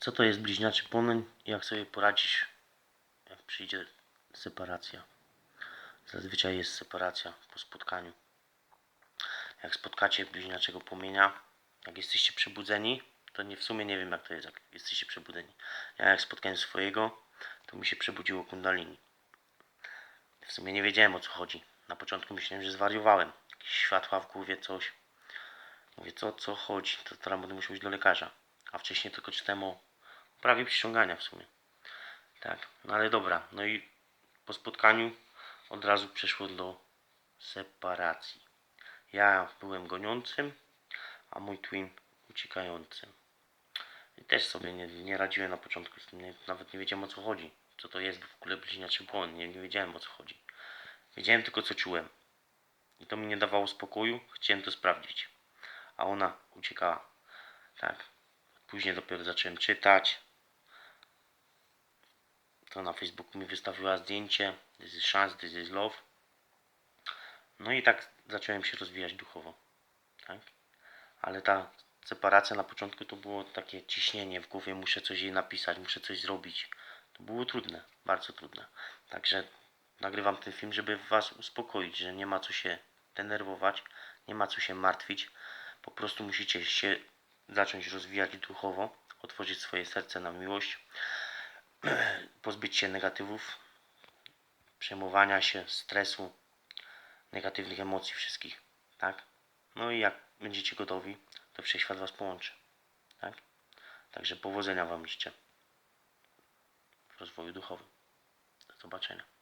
Co to jest bliźniaczy płomień i jak sobie poradzić, jak przyjdzie separacja. Zazwyczaj jest separacja po spotkaniu. Jak spotkacie bliźniaczego płomienia, jak jesteście przebudzeni, to nie w sumie nie wiem jak to jest, jak jesteście przebudzeni. Ja jak spotkałem swojego, to mi się przebudziło kundalini. W sumie nie wiedziałem o co chodzi. Na początku myślałem, że zwariowałem. Jakieś światła w głowie, coś. Mówię, co, co chodzi? To teraz będę musiał iść do lekarza. A wcześniej tylko czytałem o prawie przyciągania w sumie. Tak, no ale dobra. No i po spotkaniu od razu przeszło do separacji. Ja byłem goniącym, a mój twin uciekającym. I też sobie nie, nie radziłem na początku z tym, nie, nawet nie wiedziałem o co chodzi. Co to jest w ogóle bliźniaczy błąd, nie, nie wiedziałem o co chodzi. Wiedziałem tylko co czułem. I to mi nie dawało spokoju, chciałem to sprawdzić. A ona uciekała. Tak. Później dopiero zacząłem czytać. To na Facebooku mi wystawiła zdjęcie. This is chance, this is love. No i tak zacząłem się rozwijać duchowo. Tak? Ale ta separacja na początku to było takie ciśnienie w głowie, muszę coś jej napisać, muszę coś zrobić. To było trudne, bardzo trudne. Także nagrywam ten film, żeby Was uspokoić, że nie ma co się denerwować, nie ma co się martwić. Po prostu musicie się zacząć rozwijać duchowo, otworzyć swoje serce na miłość, pozbyć się negatywów, przejmowania się, stresu, negatywnych emocji wszystkich, tak? No i jak będziecie gotowi, to wszechświat was połączy, tak? Także powodzenia wam życzę w rozwoju duchowym. Do zobaczenia.